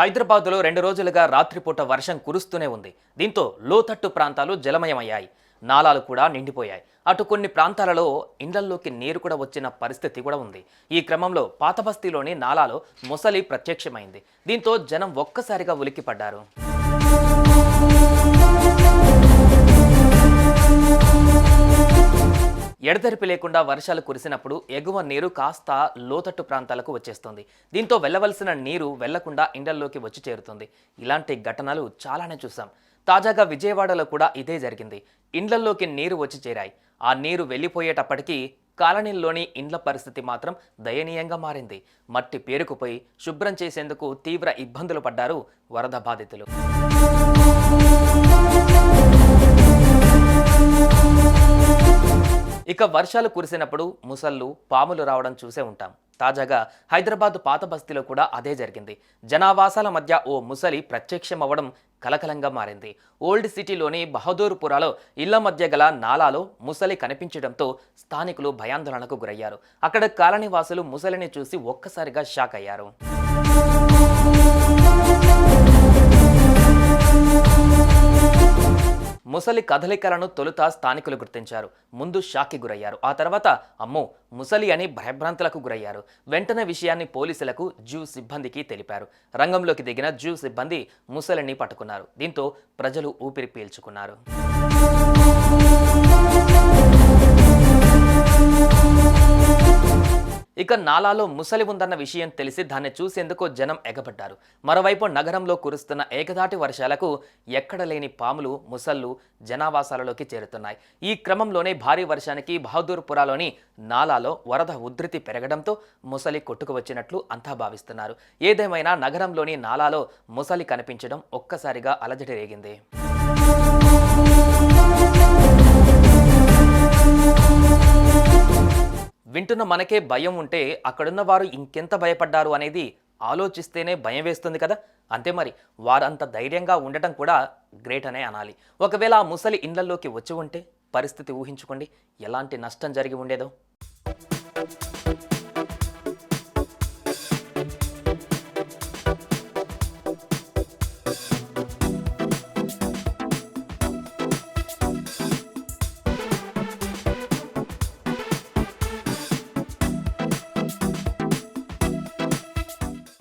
హైదరాబాద్లో రెండు రోజులుగా రాత్రిపూట వర్షం కురుస్తూనే ఉంది. దీంతో లోతట్టు ప్రాంతాలు జలమయమయ్యాయి. నాలాలు కూడా నిండిపోయాయి. అటు కొన్ని ప్రాంతాలలో ఇండ్లల్లోకి నీరు కూడా వచ్చిన పరిస్థితి కూడా ఉంది. ఈ క్రమంలో పాతబస్తీలోని నాలాలో మొసలి ప్రత్యక్షమైంది. దీంతో జనం ఒక్కసారిగా ఉలిక్కిపడ్డారు. ఎడతెరిపి లేకుండా వర్షాలు కురిసినప్పుడు ఎగువ నీరు కాస్త లోతట్టు ప్రాంతాలకు వచ్చేస్తుంది. దీంతో వెళ్ళవలసిన నీరు వెళ్ళకుండా ఇండల్లోకి వచ్చి చేరుతుంది. ఇలాంటి ఘటనలు చాలానే చూసాం తాజాగా విజయవాడలో కూడా ఇదే జరిగింది. ఇండ్లల్లోకి నీరు వచ్చి చేరాయి. ఆ నీరు వెళ్ళిపోయేటప్పటికీ కాలనీల్లోని ఇండ్ల పరిస్థితి మాత్రం దయనీయంగా మారింది. మట్టి పేరుకుపోయి శుభ్రం చేసేందుకు తీవ్ర ఇబ్బందులు పడ్డారు వరద బాధితులు. ఇక వర్షాలు కురిసినప్పుడు ముసళ్ళు పాములు రావడం చూసే ఉంటాం. తాజాగా హైదరాబాద్ పాత బస్తీలో కూడా అదే జరిగింది. జనావాసాల మధ్య ఓ ముసలి ప్రత్యక్షమవ్వడం కలకలంగా మారింది. ఓల్డ్ సిటీలోని బహదూర్పురాలో ఇళ్ళ మధ్య గల నాలాలో ముసలి కనిపించడంతో స్థానికులు భయాందోళనకు గురయ్యారు. అక్కడ కాలనీవాసులు ముసలిని చూసి ఒక్కసారిగా షాక్ అయ్యారు ముసలి కదలికలను తొలుత స్థానికులు గుర్తించారు. ముందు షాక్కి గురయ్యారు. ఆ తర్వాత అమ్మో ముసలి అని భయభ్రాంతులకు గురయ్యారు. వెంటనే విషయాన్ని పోలీసులకు జూ సిబ్బందికి తెలిపారు. రంగంలోకి దిగిన జూ సిబ్బంది ముసలిని పట్టుకున్నారు. దీంతో ప్రజలు ఊపిరి పీల్చుకున్నారు. ఇక నాలాలో ముసలి ఉందన్న విషయం తెలిసి దాన్ని చూసేందుకు జనం ఎగబడ్డారు. మరోవైపు నగరంలో కురుస్తున్న ఏకదాటి వర్షాలకు ఎక్కడ లేని పాములు ముసళ్ళు జనావాసాలలోకి చేరుతున్నాయి. ఈ క్రమంలోనే భారీ వర్షానికి బహదూర్పురాలోని నాలాలో వరద ఉధృతి పెరగడంతో ముసలి కొట్టుకు వచ్చినట్లు అంతా భావిస్తున్నారు. ఏదేమైనా నగరంలోని నాలాలో ముసలి కనిపించడం ఒక్కసారిగా అలజడి రేగింది. వింటున్న మనకే భయం ఉంటే అక్కడున్న వారు ఇంకెంత భయపడ్డారు అనేది ఆలోచిస్తేనే భయం వేస్తుంది కదా. అంతే మరి వారంత ధైర్యంగా ఉండటం కూడా గ్రేట్ అనే అనాలి. ఒకవేళ ఆ ముసలి ఇండ్లలోకి వచ్చి ఉంటే పరిస్థితి ఊహించుకోండి. ఎలాంటి నష్టం జరిగి ఉండేదో.